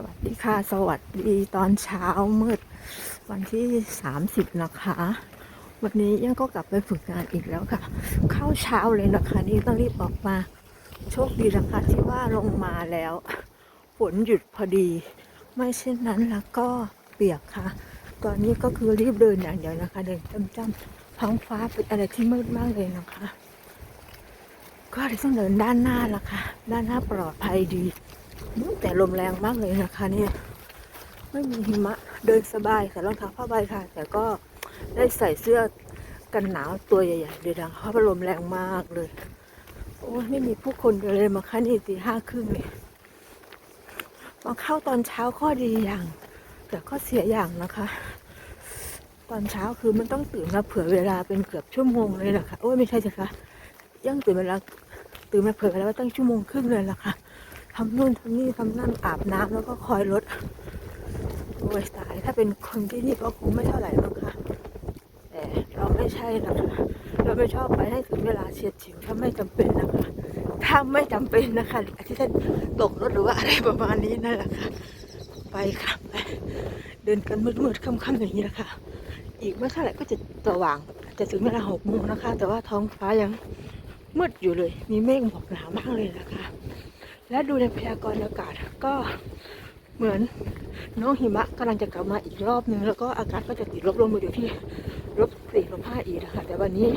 สวัสดีค่ะ สวัสดีตอนเช้ามืด วันที่ 30 นะคะ วันนี้ยังก็กลับไปฝึกงานอีกแล้วค่ะ เข้าเช้าเลยนะคะ นี่ต้องรีบออกมา โชคดีนะคะที่ว่าลงมาแล้วฝนหยุดพอดี ไม่เช่นนั้นแล้วก็เปียกค่ะ ตอนนี้ก็คือรีบเดินอย่างเดียวนะคะ เดินจ้ำๆท้องฟ้าเป็นอะไรที่มืดมากเลยนะคะ ก็เลยต้องเดินด้านหน้าละค่ะ ด้านหน้าปลอดภัยดี แต่ลมแรงมากเลยนะคะเนี่ยไม่มีหิมะเดินสบายใส่รองเท้าผ้าใบค่ะ แต่ก็ได้ใส่เสื้อกันหนาวตัวใหญ่ๆเลยนะเพราะว่าลมแรงมากเลย โอ้ไม่มีผู้คนเลยมาค่ะนี่ตีห้าครึ่งเนี่ยมาเข้าตอนเช้าข้อดีอย่าง แต่ก็เสียอย่างนะคะ ตอนเช้าคือมันต้องตื่นมาเผื่อเวลาเป็นเกือบชั่วโมงเลยนะคะโอ้ไม่ใช่จ้ะคะยังตื่นเวลาตื่นมาเผื่อเวลาไว้ตั้งชั่วโมงครึ่งเลยล่ะค่ะ ทำนู่นทำนี่ทำนั่นอาบน้ำแล้วก็คอยรถโอ้ยตายถ้าเป็นคนที่นี่ก็คงไม่เท่าไหร่หรอกค่ะ แต่เราไม่ใช่นะคะเราไม่ชอบไปให้ถึงเวลาเฉียดฉิวถ้าไม่จำเป็นนะคะถ้าไม่จำเป็นนะคะหรือที่ท่นตกรถหรือว่าอะไรประมาณนี้นั่นแหละค่ะไปค่ะไปเดินกันมืดๆค่ำๆอย่างนี้นะคะ อีกไม่เท่าไหร่ก็จะสว่างจะถึงเวลาหกโมงนะคะ แต่ว่าท้องฟ้ายังมืดอยู่เลย มีเมฆหมอกหนามากเลยนะคะ และดูในพยากรณ์อากาศก็เหมือนน้องหิมะกำลังจะกลับมาอีกรอบนึง แล้วก็อากาศก็จะติดลบลงมาอยู่ที่ลบสี่ลบห้าอีกนะคะแต่วันนี้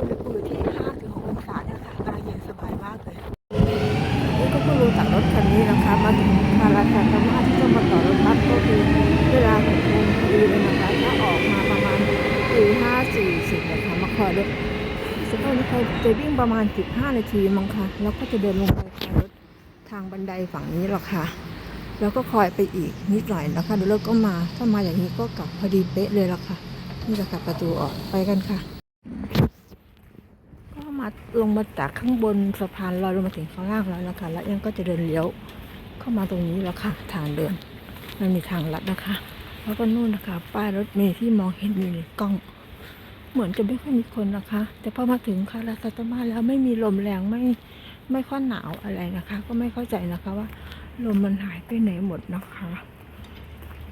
อุณหภูมิอยู่ที่ห้าถึงหกองศาเนี่ยค่ะกำลังเย็นสบายมากเลยนี่ก็เพิ่งลงจากรถคันนี้นะคะ มาถึงคาราคาตามาที่จะมาต่อรถบัสก็คือเวลาหกโมงพอดีเลยนะคะถ้าออกมาประมาณตีห้าสี่สิบนะคะมาคอยรถสกอนี้เขาจะวิ่งประมาณ15นาทีมั้งคะแล้วก็จะเดินลงไป ทางบันไดฝั่งนี้หรอกค่ะ แล้วก็คอยไปอีกนิดหน่อยนะคะเดี๋ยวก็มาถ้ามาอย่างนี้ก็กลับพอดีเป๊ะเลยละค่ะ นี่จะกลับประตูออกไปกันค่ะ ก็มาลงมาจากข้างบนสะพานลอยลงมาถึงข้างล่างแล้วนะคะ แล้วยังก็จะเดินเลี้ยวเข้ามาตรงนี้แล้วค่ะ ทางเดินมันมีทางลัดนะคะ แล้วก็นู่นนะคะ ป้ายรถเมล์ที่มองเห็นอยู่ในกล้อง เหมือนจะไม่ค่อยมีคนนะคะ แต่พอมาถึงคาราคาตมาแล้วไม่มีลมแรงไม่ ไม่ค่อยหนาวอะไรนะคะ ก็ไม่เข้าใจนะคะว่าลมมันหายไปไหนหมดนะคะ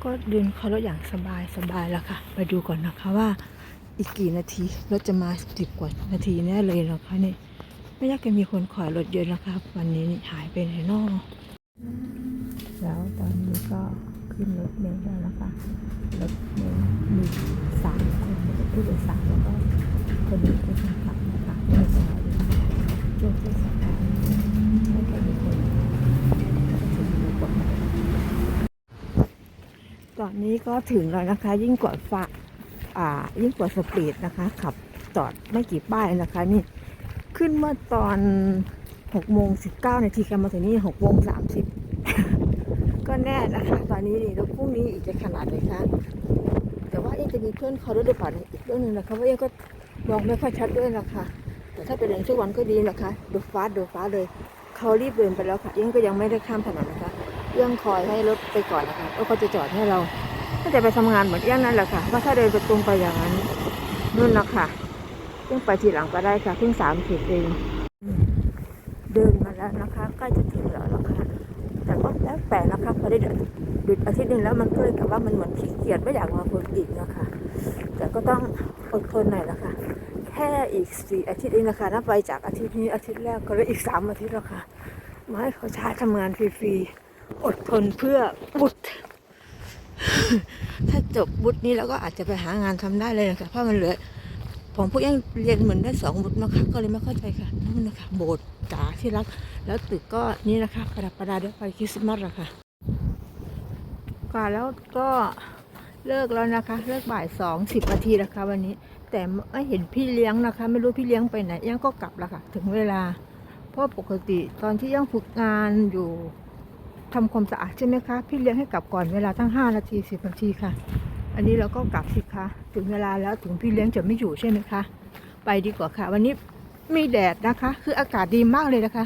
ก็เดินเขารถอย่างสบายสบายแล้วค่ะ ไปดูก่อนนะคะว่าอีกกี่นาทีรถจะมาสิบกว่านาทีแน่เลยนะคะนี่ไม่อยากจะมีคนขอยรถเยอะนะคะวันนี้นี่หายไปไหนนอกแล้วตอนนี้ก็ขึ้นรถเมล์แล้วนะคะรถเมล์มีสามคนผู้โดยสารแล้วก็คนนี้เป็นนขับนะคะไม่ใช่ช่วงที่สถานไม่ค่อยมีคนก็จะมีรถกดมาต อนนี้ก็ถึงแล้วนะคะ ยิ่งกว่าฟ้าอ่า ยิ่งกว่าสปีดนะคะ ขับจอดไม่กี่ป้ายนะคะ นี่ขึ้นเมื่อตอน6โมง19นาทีกันมาถึงนี่6โมง30ก็แน่นะคะ ตอนนี้นี่แล้วพรุ่งนี้อีกจะขนาดไหนคะแต่ว่ายังจะมีเพื่อนเขาด้วยหรือเปล่าเนี่ยอีกเรื่องหนึ่งนะคะว่ายังก็มองไม่ค่อยชัดด้วยนะคะ แต่ถ้าเป็นอย่างช่วงวันก็ดีนะคะดูฟ้าดูฟ้าเลย เขารีบเดินไปแล้วค่ะยังก็ยังไม่ได้ข้ามถนนนะคะ ยังคอยให้รถไปก่อนนะคะแล้วเขาจะจอดให้เราก็จะไปทำงานเหมือนอย่างนั้นแหละค่ะว่าถ้าเดินไปตรงไปอย่างนั้นนู่นนะคะเพิ่งไปทีหลังก็ได้ค่ะเพิ่งสามสิบเองเดินมาแล้วนะคะใกล้จะถึงแล้วละค่ะแต่ก็แล้วแปลกนะคะพอได้เดินหยุดอาทิตย์หนึ่งแล้วมันก็เลยกับว่ามันเหมือนขี้เกียจไม่อยากมาฝึกอีกนะคะแต่ก็ต้องอดทนหน่อยละค่ะแค่อีกสี่อาทิตย์เองนะคะนับไปจากอาทิตย์นี้อาทิตย์แรกก็เลยอีกสามอาทิตย์แล้วค่ะมาให้เขาใช้ทำงานฟรีๆ อดทนเพื่อบุตรถ้าจบบุตรนี้แล้วก็อาจจะไปหางานทำได้เลยนะคะเพราะมันเหลือผมพวกยังเรียนเหมือนได้สองบุตรนะคะก็เลยไม่เข้าใจค่ะนู่นนะคะโบสถ์จ๋าที่รัก แล้วตึกก็นี่นะคะ ประดับประดาด้วยไฟคริสต์มาสอะค่ะก่อนแล้วก็เลิกแล้วนะคะ เลิกบ่ายสองสิบนาทีแล้วค่ะวันนี้ แต่ไม่เห็นพี่เลี้ยงนะคะ ไม่รู้พี่เลี้ยงไปไหนยังก็กลับแล้วค่ะ ถึงเวลาเพราะปกติตอนที่ยังฝึกงานอยู่ ทำความสะอาดใช่ไหมคะ พี่เลี้ยงให้กลับก่อนเวลาตั้ง 5 นาที 10 นาทีค่ะ อันนี้เราก็กลับสิคะถึงเวลาแล้วถึงพี่เลี้ยงจะไม่อยู่ใช่ไหมคะ ไปดีกว่าค่ะ วันนี้มีแดดนะคะ คืออากาศดีมากเลยนะคะ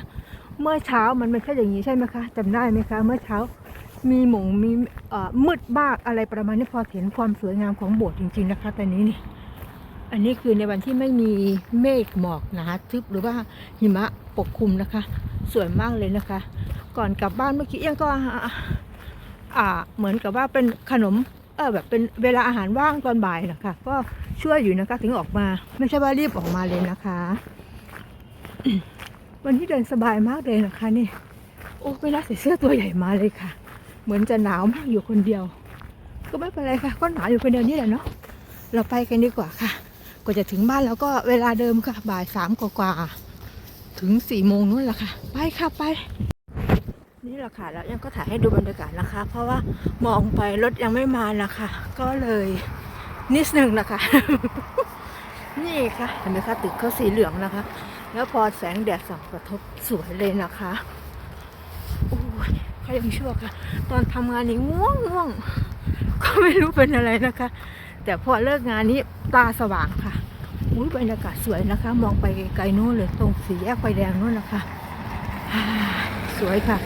เมื่อเช้ามันไม่ใช่อย่างนี้ใช่ไหมคะจำได้ไหมคะ เมื่อเช้ามีหมงมีเอ่อมืดบ้ากอะไรประมาณนี้พอเห็นความสวยงามของโบสถ์จริงๆนะคะตอนนี้นี่ อันนี้คือในวันที่ไม่มีเมฆหมอกหนาทึบหรือว่าหิมะปกคลุมนะคะ สวยมากเลยนะคะ ก่อนกลับบ้านเมื่อกี้เอียงก็อ่าเหมือนกับว่าเป็นขนมเออแบบเป็นเวลาอาหารว่างตอนบ่ายนะคะ ก็ช่วยอยู่นะคะถึงออกมา ไม่ใช่ว่ารีบออกมาเลยนะคะ วันนี้เดินสบายมากเลยนะคะนี่โอ้ไม่น่าใส่เสื้อตัวใหญ่มาเลยค่ะ เหมือนจะหนาวมากอยู่คนเดียว ก็ไม่เป็นไรค่ะ ก็หนาวอยู่คนเดียวนี่แหละเนาะเราไปกันดีกว่าค่ะ กว่าจะถึงบ้านแล้วก็เวลาเดิมค่ะบ่ายสามกว่าถึงสี่โมงนู้นแหละค่ะ ไปค่ะไป นี่แหละค่ะแล้วยังก็ถ่ายให้ดูบรรยากาศนะคะ เพราะว่ามองไปรถยังไม่มานะคะก็เลยนิดนึงนะคะ นี่ค่ะเห็นไหมคะตึกเขาสีเหลืองนะคะ แล้วพอแสงแดดส่องกระทบสวยเลยนะคะโอ้ยเขายังชั่วค่ะ ตอนทำงานนี้ง่วงง่วงก็ไม่รู้เป็นอะไรนะคะ แต่พอเลิกงานนี้ตาสว่างค่ะอุ้ยบรรยากาศสวยนะคะ มองไปไกลๆนู้นเลยตรงสีแยกไฟแดงนู้นนะคะสวยค่ะ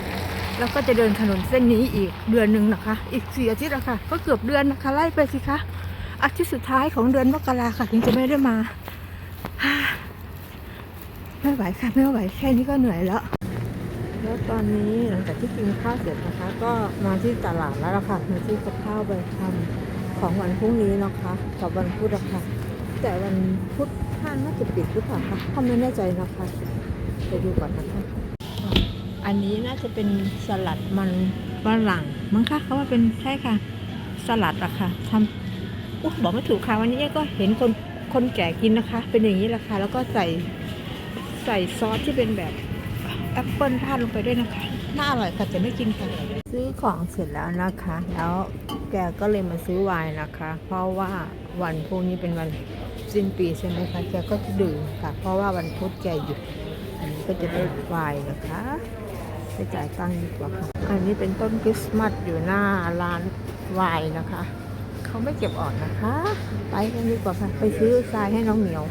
แล้วก็จะเดินถนนเส้นนี้อีกเดือนหนึ่งนะคะ อีกสี่อาทิตย์ล้วค่ะก็เกือบเดือนนะคะไล่ไปสิคะอาทิตย์สุดท้ายของเดือนมกราค่ะถึงจะไม่ได้มาฮ่าไม่ไหวค่ะไม่ไหวแค่นี้ก็เหนื่อยแล้ว แล้วตอนนี้หลังจากที่กินข้าวเสร็จนะคะ ก็มาที่ตลาดแล้วล่ะค่ะมาซื้อกับข้าวไปทำ ของวันพรุ่งนี้นะคะกับวันพุธอะค่ะแต่วันพุธห้างน่าจะปิดหรือเปล่าคะพ่อไม่แน่ใจนะคะไปดูก่อนนะคะ อันนี้น่าจะเป็นสลัดมันฝรั่งมั้งคะเขาว่าเป็นใช่ค่ะ สลัดอะค่ะทำอุ๊บอกไม่ถูกค่ะวันนี้ก็เห็นคนคนแก่กินนะคะ เป็นอย่างนี้แหละค่ะแล้วก็ใส่ใส่ซอสที่เป็นแบบแอปเปิลพาดลงไปด้วยนะคะ น่าอร่อยค่ะแต่ไม่กินค่ะซื้อของเสร็จแล้วนะคะ แล้วแกก็เลยมาซื้อไวน์นะคะ เพราะว่าวันพรุ่งนี้เป็นวันสิ้นปีใช่ไหมคะแกก็จะดื่มค่ะ เพราะว่าวันพุธแกหยุด อันนี้ก็จะได้ไวน์นะคะไปจ่ายตังค์ดีกว่าค่ะ อันนี้เป็นต้นคริสต์มาสอยู่หน้าร้านไวน์นะคะ เขาไม่เก็บออกนะคะ ไปกันดีกว่าค่ะ ไปซื้อทรายให้น้องเหมียว